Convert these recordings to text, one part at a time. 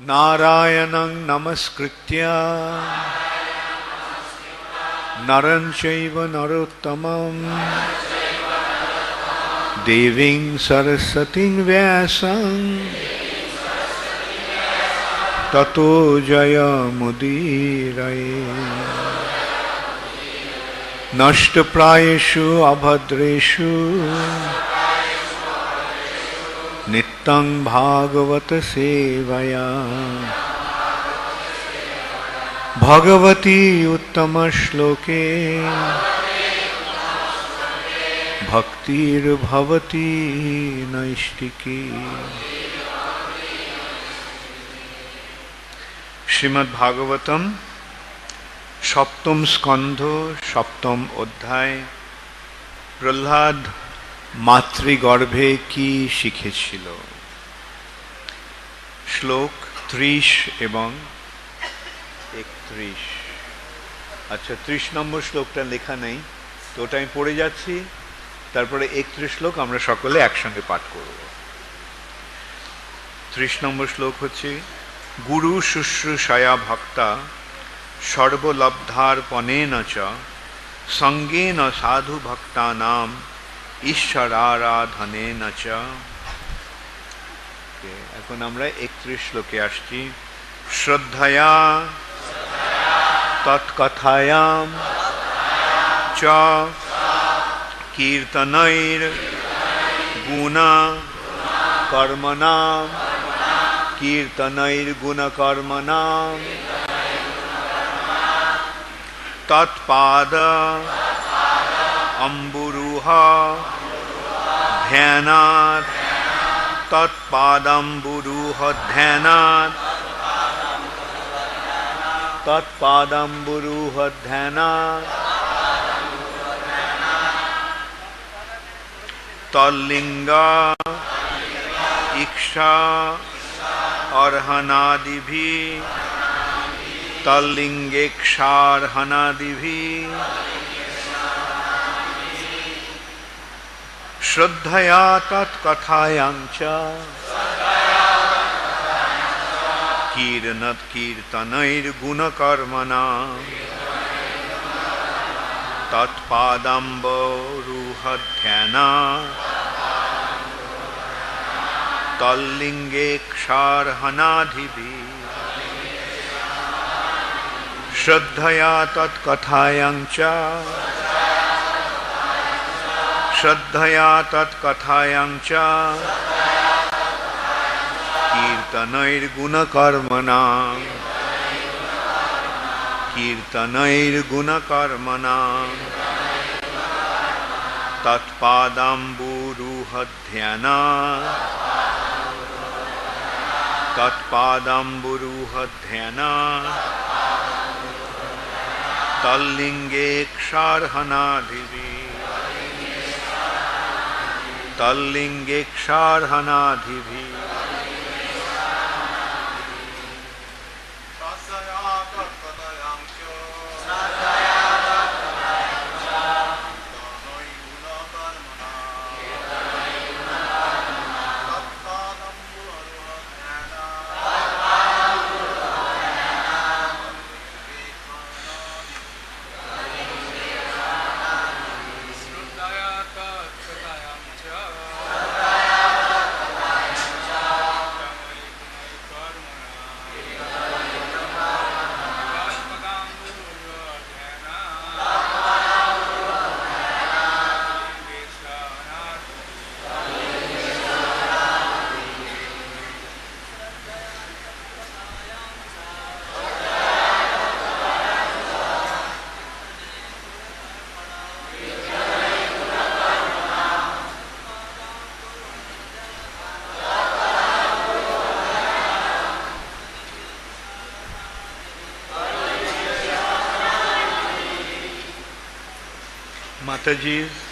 नारायणं नमस्कृत्य। नरं चैव नरोत्तमं। देवीं सरस्वतीं व्यासं। ततो जयमुदीरये। नष्टप्रायेषु अभद्रेषु। नित्यं भागवत सेवया भगवती उत्तमश्लोके भक्तिर्भवती नैष्टिकी শ্রীমদ্ ভাগবতম সপ্তম স্কন্ধ সপ্তম অধ্যায় প্রহ্লাদ মাতৃগর্ভে কি শিখেছিল শ্লোক ত্রিশ এবং একত্রিশ। আচ্ছা ত্রিশ নম্বর শ্লোকটা লেখা নেই, তো ওটা আমি পড়ে যাচ্ছি। তারপরে একত্রিশ শ্লোক আমরা সকলে একসঙ্গে পাঠ করব। ত্রিশ নম্বর শ্লোক হচ্ছে, গুরু শুশ্রূষয়া ভক্তা সর্বলব্ধার সর্বলব্ধার্পণেন চ, সঙ্গেন সাধু ভক্তা ভক্তানাম ঈশ্বরারাধনেন চ। এখন আমরা একত্রিশ শ্লোকে আসছি। শ্রদ্ধয়া, তৎকথায়াম, চ, কীর্তনৈর গুণা কর্মণাম কীর্তনৈর্গুণকর্মণাম তৎপাদ, অম্বুরুহ ধ্যানাत् तत्पादं बुरुहध्यनात्। तत्पादं बुरुहध्यनात्। तल्लिङ्ग इक्षा अर्हनादिभिः। तल्लिङ्गेक्षार्हनादिभिः। श्रद्धया तत्कथाया कीर्तनैर्गुणकर्मणा। तत्पादाम्बरुहध्याना। तल्लिङ्गे क्षार्हनाधिभिः श्रद्धया तत्कथायां श्रद्धया तत्कथायां च। कीर्तनैर्गुणकर्मणा। कीर्तनैर्गुणकर्मणा। तत्पादम्बुरुहध्याना। तल्लिङ्गेक्षार्हनाधिभिः तल्लिङ्गेक्षार्हनाधिभिः diz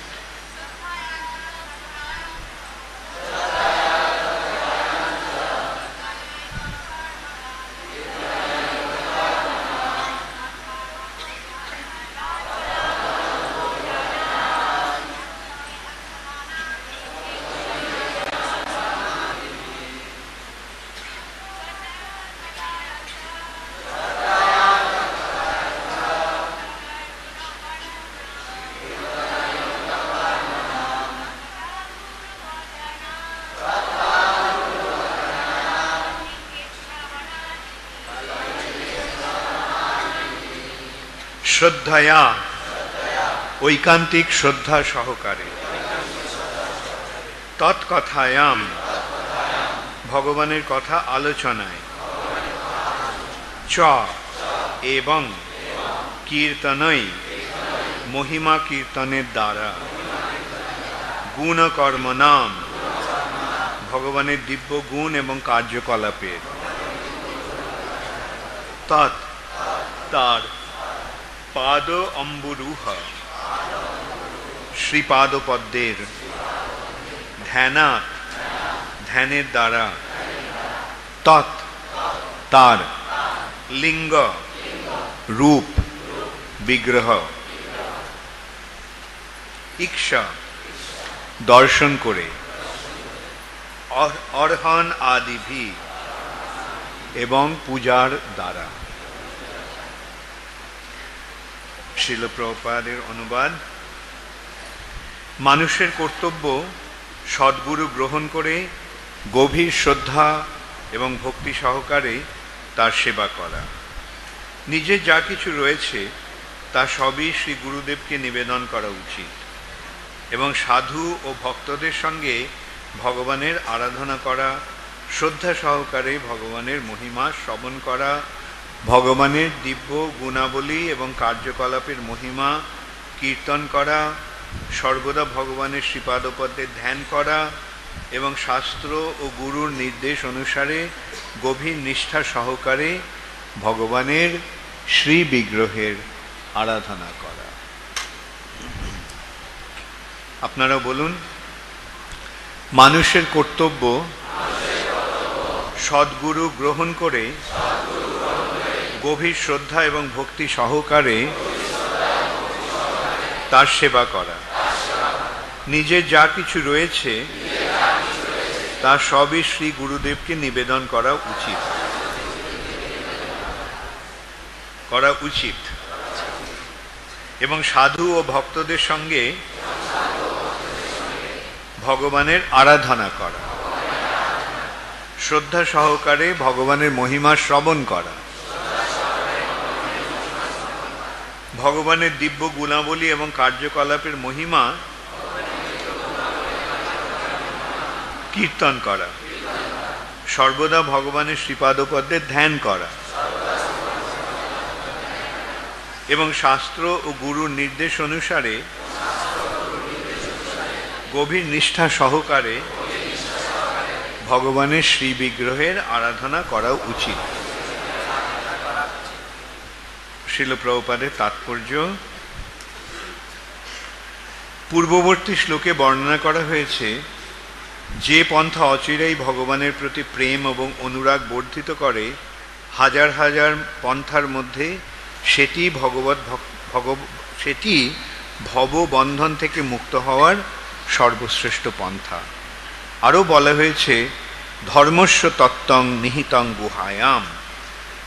শ্রদ্ধায়া। ঐকান্তিক শ্রদ্ধা সহকারে। তৎকথায়াম। ভগবানের কথা আলোচনায়। চ। এবং কীর্তনই মহিমা কীর্তনের দ্বারা। গুণকর্ম নাম। ভগবানের দিব্য গুণ এবং কার্যকলাপের। তৎ। তার পাদ অম্বুরুহ। শ্রীপাদপদ্মের ধ্যানাৎ ধ্যানের দ্বারা তৎ তার লিঙ্গ রূপ বিগ্রহ ইচ্ছা দর্শন করে অর- অর্হন আদিভি এবং পূজার দ্বারা। শিলপ্রপাদের অনুবাদ। মানুষের কর্তব্য সদ্গুরু গ্রহণ করে গভীর শ্রদ্ধা এবং ভক্তি সহকারে তার সেবা করা। নিজের যা কিছু রয়েছে, তা সবই শ্রী গুরুদেবকে নিবেদন করা উচিত এবং সাধু ও ভক্তদের সঙ্গে ভগবানের আরাধনা করা, শ্রদ্ধা সহকারে ভগবানের মহিমা শ্রবণ করা ভগবানের দিব্য গুণাবলী এবং কার্যকলাপের মহিমা কীর্তন করা, সর্বদা ভগবানের শ্রীপাদপদ্মের ধ্যান করা এবং শাস্ত্র ও গুরুর নির্দেশ অনুসারে গভীর নিষ্ঠা সহকারে ভগবানের শ্রী বিগ্রহের আরাধনা করা। আপনারা বলুন, মানুষের কর্তব্য সদ্গুরু গ্রহণ করে গভীর শ্রদ্ধা এবং ভক্তি সহকারে তার সেবা করা। নিজের যা কিছু রয়েছে, তা সবই শ্রী গুরুদেবকে নিবেদন করা উচিত। করা উচিত। এবং সাধু ও ভক্তদের সঙ্গে ভগবানের আরাধনা করা। শ্রদ্ধা সহকারে ভগবানের মহিমা শ্রবণ করা। ভগবানের দিব্য গুণাবলী এবং কার্যকলাপের মহিমা কীর্তন করা। সর্বদা ভগবানের শ্রীপাদপদ্মের ধ্যান করা। এবং শাস্ত্র ও গুরুর নির্দেশ অনুসারে গভীর নিষ্ঠা সহকারে ভগবানের শ্রী বিগ্রহের আরাধনা করা উচিত। শিলপ্রভুপাদের তাৎপর্য। পূর্ববর্তী শ্লোকে বর্ণনা করা হয়েছে, যে পন্থা অচিরেই ভগবানের প্রতি প্রেম এবং অনুরাগ বর্ধিত করে, হাজার হাজার পন্থার মধ্যে সেটি ভগবত ভগব সেটি ভববন্ধন থেকে মুক্ত হওয়ার সর্বশ্রেষ্ঠ পন্থা। আরও বলা হয়েছে, ধর্মস্য তত্ত্বং নিহিতং গুহায়াম।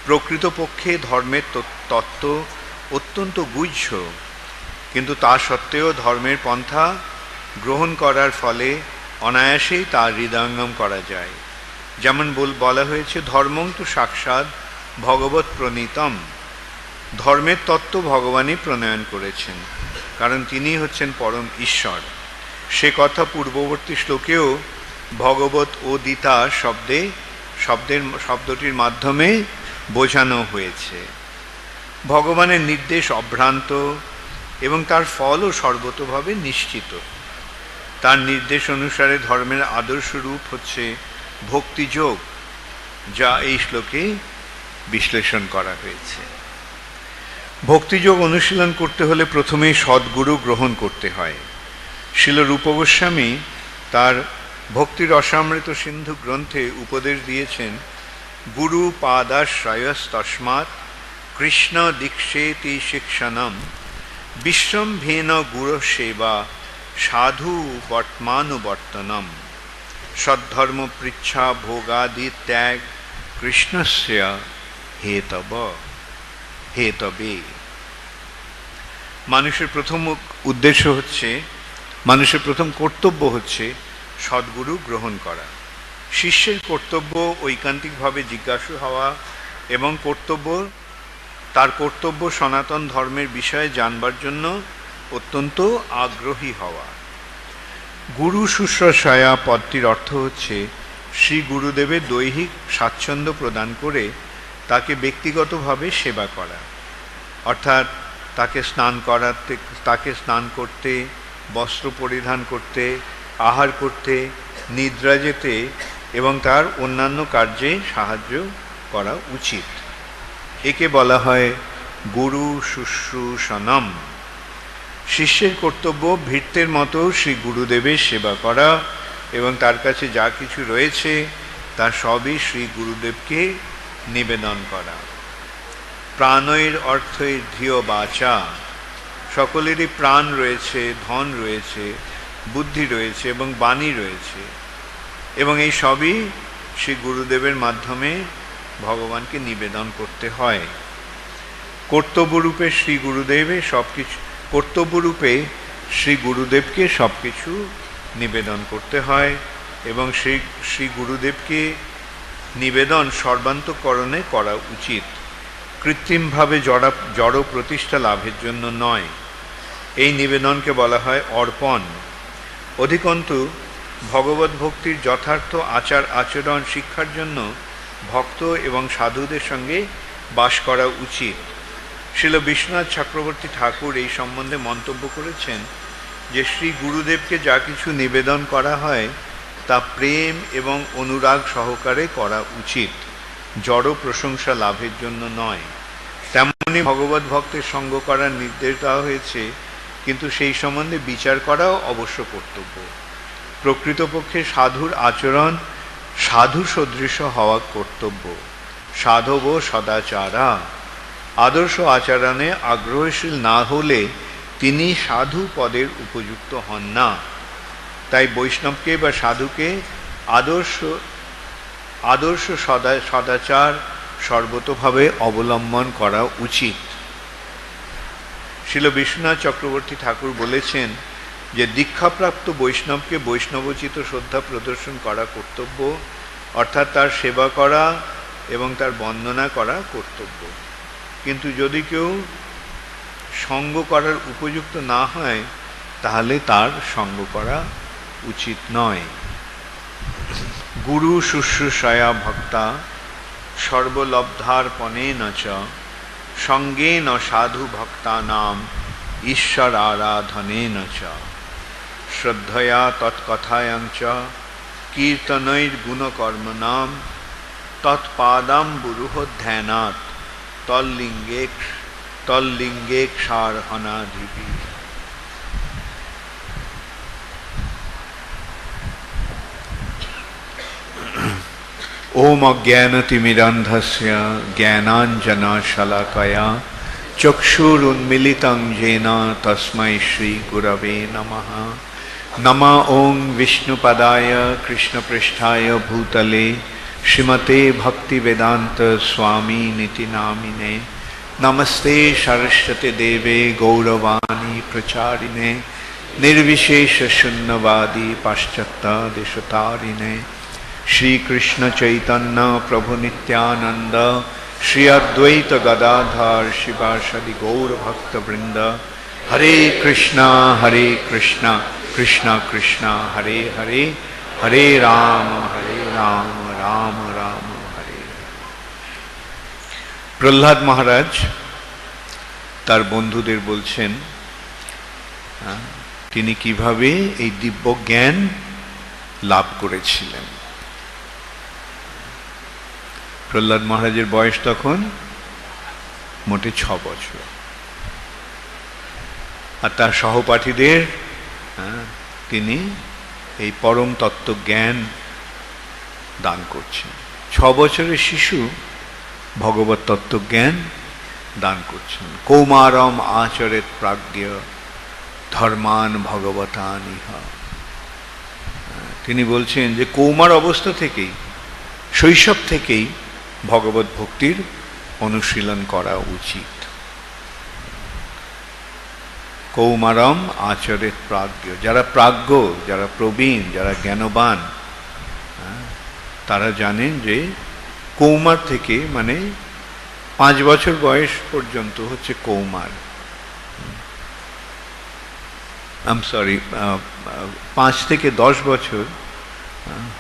প্রকৃতপক্ষে ধর্মের তত- তত্ত্ব অত্যন্ত গুহ্য কিন্তু তা সত্ত্বেও ধর্মের পন্থা গ্রহণ করার ফলে অনায়াসেই তা হৃদয়ঙ্গম করা যায়। যেমন বল, বলা হয়েছে, ধর্মং তো সাক্ষাৎ ভগবত প্রণীতম। ধর্মের তত্ত্ব ভগবানই প্রণয়ন করেছেন, কারণ তিনি হচ্ছেন পরম ঈশ্বর। সে কথা পূর্ববর্তী শ্লোকেও ভগবত ও দিতা শব্দে, শব্দের, শব্দটির মাধ্যমে বোঝানো হয়েছে। ভগবানের নির্দেশ অভ্রান্ত এবং তার ফলও সর্বতভাবে নিশ্চিত। তার নির্দেশ অনুসারে ধর্মের আদর্শ রূপ হচ্ছে ভক্তিযোগ যা এই শ্লোকে বিশ্লেষণ করা হয়েছে। ভক্তিযোগ অনুশীলন করতে হলে প্রথমেই সদ্গুরু গ্রহণ করতে হয়। শিল রূপ গোস্বামী তার ভক্তির অসামৃত সিন্ধু গ্রন্থে উপদেশ দিয়েছেন, গুরু পাদাশ্রয়স তস্মাৎ কৃষ্ণ দীক্ষেতি শিক্ষণম বিশ্বম্ভেন গুরু সেবা, সাধু বর্তমানুবর্তনম। সদ্ধর্ম পৃচ্ছা ভোগাদি ত্যাগ কৃষ্ণস্য হেতব, হেতবে। মানুষের প্রথম উদ্দেশ্য হচ্ছে, মানুষের প্রথম কর্তব্য হচ্ছে সদ্গুরু গ্রহণ করা। শিষ্যের কর্তব্য ঐকান্তিকভাবে জিজ্ঞাসু হওয়া এবং কর্তব্য তার কর্তব্য সনাতন ধর্মের বিষয়ে জানবার জন্য অত্যন্ত আগ্রহী হওয়া। গুরু শুশ্রূষয়া পদটির অর্থ হচ্ছে, শ্রী গুরুদেবের দৈহিক স্বাচ্ছন্দ্য প্রদান করে তাকে ব্যক্তিগতভাবে সেবা করা। অর্থাৎ তাকে স্নান করাতে, তাকে স্নান করতে, বস্ত্র পরিধান করতে, আহার করতে, নিদ্রা যেতে এবং তার অন্যান্য কার্যে সাহায্য করা উচিত। একে বলা হয় গুরু শুশ্রূষণম। শিষ্যের কর্তব্য, ভৃত্যের মতো শ্রী গুরুদেবের সেবা করা এবং তার কাছে যা কিছু রয়েছে, তা সবই শ্রী গুরুদেবকে নিবেদন করা। প্রাণের অর্থের ধিয় বাচা। সকলেরই প্রাণ রয়েছে, ধন রয়েছে, বুদ্ধি রয়েছে এবং বাণী রয়েছে। এবং এই সবই শ্রী গুরুদেবের মাধ্যমে ভগবানকে নিবেদন করতে হয়। কর্তব্যরূপে শ্রী গুরুদেবে সব কিছু কর্তব্যরূপে শ্রী গুরুদেবকে সব কিছু নিবেদন করতে হয় এবং সেই শ্রী গুরুদেবকে নিবেদন সর্বান্তকরণে করা উচিত। কৃত্রিমভাবে জড়া জড় প্রতিষ্ঠা লাভের জন্য নয়। এই নিবেদনকে বলা হয় অর্পণ। অধিকন্তু ভগবত ভক্তির যথার্থ আচার আচরণ শিক্ষার জন্য ভক্ত এবং সাধুদের সঙ্গে বাস করা উচিত। শিল বিশ্বনাথ চক্রবর্তী ঠাকুর এই সম্বন্ধে মন্তব্য করেছেন যে, শ্রী গুরুদেবকে যা কিছু নিবেদন করা হয়, তা প্রেম এবং অনুরাগ সহকারে করা উচিত। জড় প্রশংসা লাভের জন্য নয়। তেমনি ভগবত ভক্তের সঙ্গ করার নির্দেশ দেওয়া হয়েছে, কিন্তু সেই সম্বন্ধে বিচার করাও অবশ্য কর্তব্য। প্রকৃতপক্ষে সাধুর আচরণ সাধু সদৃশ হওয়া কর্তব্য। সাধব সদাচারা। আদর্শ আচরণে আগ্রহশীল না হলে তিনি সাধু পদের উপযুক্ত হন না। তাই বৈষ্ণবকে বা সাধুকে আদর্শ আদর্শ সদা, সদাচার সর্বতভাবে অবলম্বন করা উচিত। শিল বিশ্বনাথ চক্রবর্তী ঠাকুর বলেছেন যে দীক্ষাপ্রাপ্ত বৈষ্ণবকে বৈষ্ণবোচিত শ্রদ্ধা প্রদর্শন করা কর্তব্য, অর্থাৎ তার সেবা করা এবং তার বন্দনা করা কর্তব্য। কিন্তু যদি কেউ সঙ্গ করার উপযুক্ত না হয়, তাহলে তার সঙ্গ করা উচিত নয়। গুরু শুশ্রূষয়া ভক্তা, সর্বলব্ধার্পণে চ, সঙ্গে ন সাধু ভক্তা নাম, ঈশ্বর আরাধনে চ। श्रद्धया तत्कथायांच कीर्तनैर्गुणकर्मणां तत्पादाम्बुरुहोध्यानात् तल्लिङ्गेक्ष तल्लिङ्गेक्षार्हनाधिभिः ओम अज्ञानतिमिरन्धस्य ज्ञानाञ्जनशलाकया चक्षुरुन्मिलितं जेना तस्मै श्रीगुरवे नमः। नम ओं विष्णुपदा कृष्णपृष्ठा भूतले श्रीमते भक्तिवेदांत स्वामी नीति नामिने नमस्ते सरस्वती देवे गौरवाणी प्रचारिणे निर्विशेष शून्यवादी पाश्चात्य दिशतारिणे श्रीकृष्ण चैतन्य प्रभु नित्यानंद श्री अद्वैत गदाधर शिवाशदि गौरभक्तवृंद हरे कृष्णा हरे कृष्णा কৃষ্ণ কৃষ্ণ হরে হরে হরে রাম হরে রাম রাম রাম হরে প্রহ্লাদ মহারাজ তার বন্ধুদের বলছেন তিনি কীভাবে এই দিব্য জ্ঞান লাভ করেছিলেন? প্রহ্লাদ মহারাজের বয়স তখন মোটে ছ বছর। আর তার সহপাঠীদের তিনি এই পরম তত্ত্ব জ্ঞান দান করছেন। ছ বছরের শিশু ভগবত তত্ত্ব জ্ঞান দান করছেন। কৌমারম আচরেত প্রাজ্ঞ ধর্মান ভগবতান হ্যাঁ, তিনি বলছেন যে কৌমার অবস্থা থেকেই শৈশব থেকেই ভগবত ভক্তির অনুশীলন করা উচিত। কৌমারম আচরেত প্রাজ্ঞ। যারা প্রাজ্ঞ যারা প্রবীণ যারা জ্ঞানবান হ্যাঁ, তারা জানেন যে কৌমার থেকে মানে পাঁচ বছর বয়স পর্যন্ত হচ্ছে কৌমার। আম সরি পাঁচ থেকে দশ বছর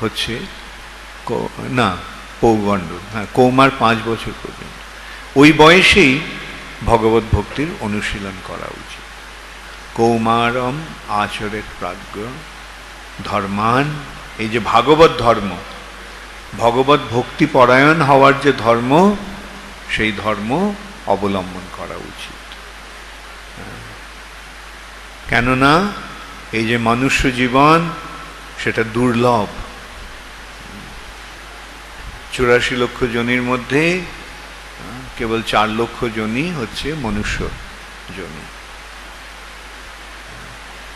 হচ্ছে না পৌগণ্ড হ্যাঁ কৌমার পাঁচ বছর পর্যন্ত। ওই বয়সেই ভগবত ভক্তির অনুশীলন করা উচিত। কৌমারম আচরের প্রাজ্ঞ। ধর্মান, এই যে ভাগবত ধর্ম, ভগবত ভক্তি পরায়ণ হওয়ার যে ধর্ম, সেই ধর্ম অবলম্বন করা উচিত। কেননা, এই যে মনুষ্য জীবন, সেটা দুর্লভ। চুরাশি লক্ষ জনির মধ্যে, কেবল চার লক্ষ জনই হচ্ছে মনুষ্য জনি।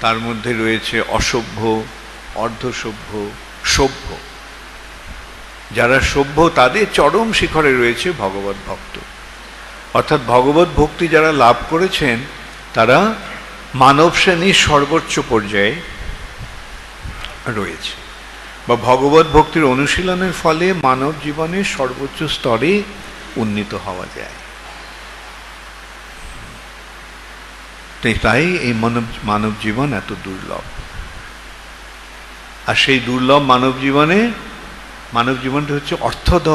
তার মধ্যে রয়েছে অসভ্য, অর্ধসভ্য, সভ্য। যারা সভ্য, তাদের চরম শিখরে রয়েছে ভগবত ভক্ত। অর্থাৎ ভগবত ভক্তি যারা লাভ করেছেন, তারা মানব শ্রেণির সর্বোচ্চ পর্যায়ে রয়েছে। বা ভগবত ভক্তির অনুশীলনের ফলে মানব জীবনের সর্বোচ্চ স্তরে উন্নীত হওয়া যায়। তাই এই মানব মানব জীবন এত দুর্লভ। আর সেই দুর্লভ মানব জীবনে, মানব জীবনটা হচ্ছে অর্থদ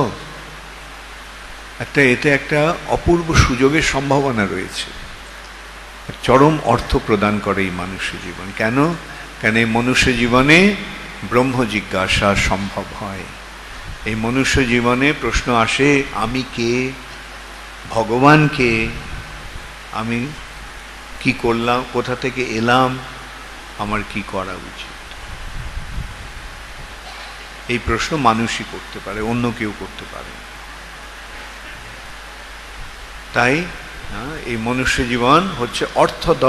একটা এতে একটা অপূর্ব সুযোগের সম্ভাবনা রয়েছে। চরম অর্থ প্রদান করে এই মানুষ্য জীবন। কেন? কেন এই মনুষ্য জীবনে ব্রহ্ম জিজ্ঞাসা সম্ভব হয়? এই মনুষ্য জীবনে প্রশ্ন আসে, আমি কে? ভগবান কে? আমি কি করলাম, কোথা থেকে এলাম, আমার কি করা উচিত? এই প্রশ্ন মানুষই করতে পারে, অন্য কেউ করতে পারে তাই এই মনুষ্য জীবন হচ্ছে অর্থদ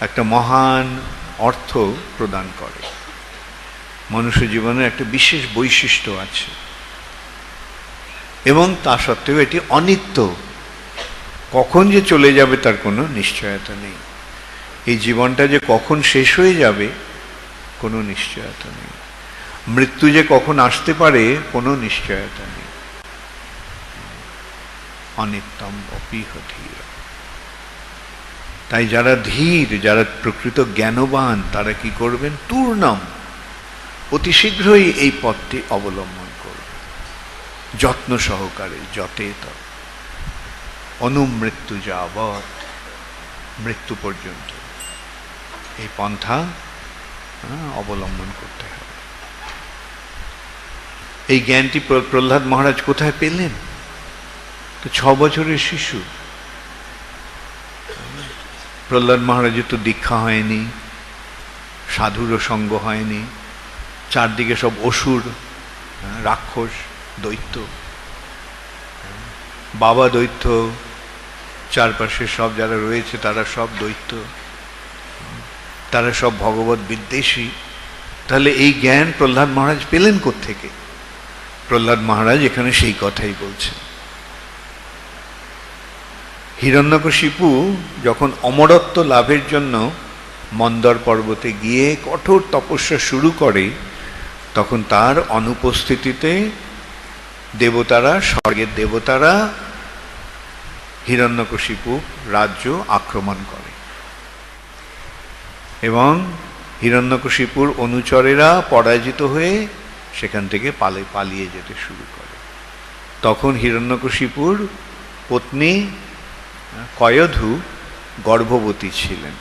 একটা মহান অর্থ প্রদান করে। মনুষ্য জীবনের একটা বিশেষ বৈশিষ্ট্য আছে। এবং তা সত্ত্বেও এটি অনিত্য। কখন যে চলে যাবে তার কোনো নিশ্চয়তা নেই। এই জীবনটা যে কখন শেষ হয়ে যাবে, কোনো নিশ্চয়তা নেই। মৃত্যু যে কখন আসতে পারে, কোনো নিশ্চয়তা নেই। অনিত্যম অপিহ ধীর তাই যারা ধীর, যারা প্রকৃত জ্ঞানবান, তারা কি করবেন? তূর্ণম। অতি শীঘ্রই এই পথটি অবলম্বন করবে যত্ন সহকারে যতেত অনুমৃত্যু যাবৎ, মৃত্যু পর্যন্ত। এই পন্থা অবলম্বন করতে হবে। এই জ্ঞানটি প্রহ্লাদ মহারাজ কোথায় পেলেন? তো ছ বছরের শিশু। প্রহ্লাদ মহারাজের তো দীক্ষা হয়নি সাধুরও সঙ্গ হয়নি, চারদিকে সব অসুর রাক্ষস, দৈত্য। বাবা দৈত্য চারপাশে সব যারা রয়েছে, তারা সব দৈত্য তারা সব ভগবত বিদ্বেষী। তাহলে এই জ্ঞান প্রহ্লাদ মহারাজ পেলেন থেকে প্রহ্লাদ মহারাজ এখানে সেই কথাই বলছেন। হিরণ্যকশিপু যখন অমরত্ব লাভের জন্য মন্দর পর্বতে গিয়ে কঠোর তপস্যা শুরু করে, তখন তার অনুপস্থিতিতে দেবতারা, স্বর্গের দেবতারা হিরণ্যকশিপু রাজ্য আক্রমণ করে। এবং হিরণ্যকশিপুর অনুচরেরা পরাজিত হয়ে সেখান থেকে পালে, পালিয়ে যেতে শুরু করে। তখন হিরণ্যকশিপুর পত্নী কয়ধু গর্ভবতী ছিলেন।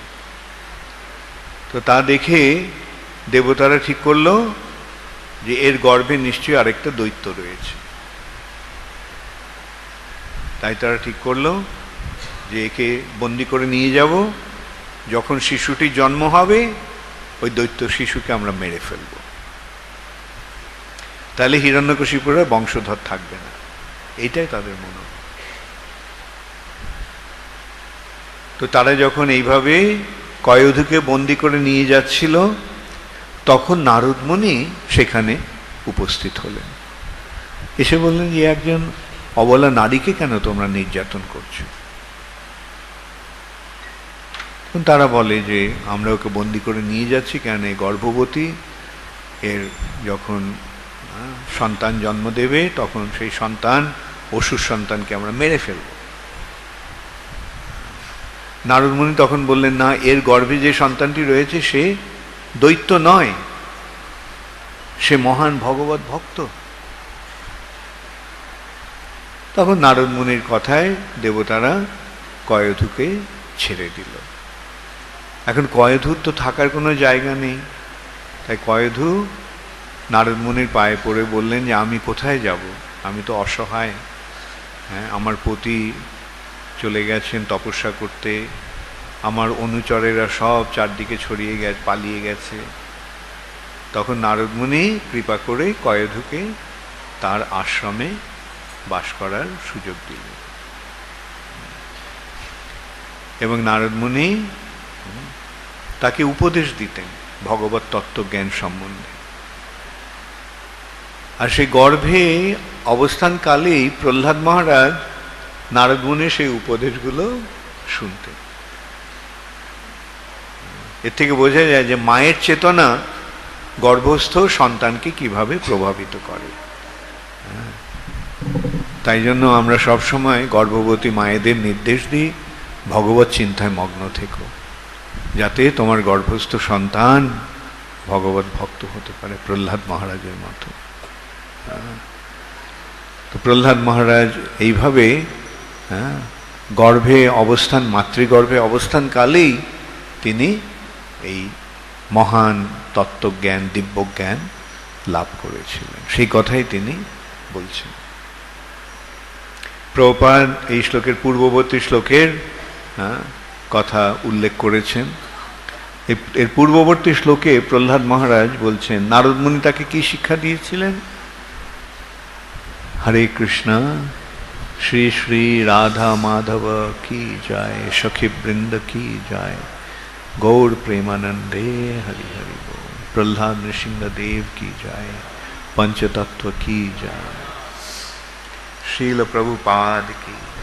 তো তা দেখে দেবতারা ঠিক করল যে এর গর্ভে নিশ্চয়ই আরেকটা দৈত্য রয়েছে। তাই তারা ঠিক করল যে একে বন্দি করে নিয়ে যাব। যখন শিশুটির জন্ম হবে, ওই দৈত্য শিশুকে আমরা মেরে ফেলব। তাহলে হিরণ্যকশিপুরা বংশধর থাকবে না। এইটাই তাদের মনে। তো তারা যখন এইভাবে কয়ধুকে বন্দি করে নিয়ে যাচ্ছিল, তখন নারদমণি সেখানে উপস্থিত হলেন। এসে বললেন যে একজন অবলা নারীকে কেন তোমরা নির্যাতন করছ? তারা বলে যে, আমরা ওকে বন্দি করে নিয়ে যাচ্ছি কেন? এই গর্ভবতী, এর যখন সন্তান জন্ম দেবে, তখন সেই সন্তান, অসুর সন্তানকে আমরা মেরে ফেলব। নারদমণি তখন বললেন, না, এর গর্ভে যে সন্তানটি রয়েছে, সে দৈত্য নয়। সে মহান ভগবত ভক্ত। তখন নারদ মুনির কথায় দেবতারা কয়ধুকে ছেড়ে দিল। এখন কয়ধুর তো থাকার কোনো জায়গা নেই। তাই কয়ধু নারদ মুনির পায়ে পড়ে বললেন যে, আমি কোথায় যাব? আমি তো অসহায়। হ্যাঁ আমার পতি চলে গেছেন তপস্যা করতে। আমার অনুচরেরা সব চারদিকে ছড়িয়ে গেছে পালিয়ে গেছে। তখন নারদমুনি কৃপা করে কয়ধুকে তার আশ্রমে বাস করার সুযোগ দিলেন এবং নারদমুনি তাকে উপদেশ দিতেন ভগবত তত্ত্বজ্ঞান সম্বন্ধে। আর সেই গর্ভে অবস্থানকালেই প্রহ্লাদ মহারাজ নারদমুনির সেই উপদেশগুলো শুনতেন। এর থেকে বোঝা যায় যে মায়ের চেতনা গর্ভস্থ সন্তানকে কীভাবে প্রভাবিত করে। তাই জন্য আমরা সব সময় গর্ভবতী মায়েদের নির্দেশ দিই, ভগবত চিন্তায় মগ্ন থেকো, যাতে তোমার গর্ভস্থ সন্তান ভগবত ভক্ত হতে পারে প্রহ্লাদ মহারাজের মতো। তো প্রহ্লাদ মহারাজ এইভাবে গর্ভে অবস্থান, মাতৃগর্ভে অবস্থানকালেই তিনি এই মহান তত্ত্বজ্ঞান, দিব্যজ্ঞান লাভ করেছিলেন সেই কথাই তিনি বলছেন প্রপাদ এই শ্লোকের পূর্ববর্তী শ্লোকের কথা উল্লেখ করেছেন। এর পূর্ববর্তী শ্লোকে প্রহ্লাদ মহারাজ বলছেন নারদমণি তাকে কি শিক্ষা দিয়েছিলেন? হরে কৃষ্ণ, শ্রী শ্রী রাধা মাধব কি যায়, সখী বৃন্দ কি যায়, গৌর প্রেমানন্দে হরি হরি প্রহ্লাদ নৃসিংহদেব কি যায়, পঞ্চতত্ত্ব কি যায়। शील प्रभुपाद की।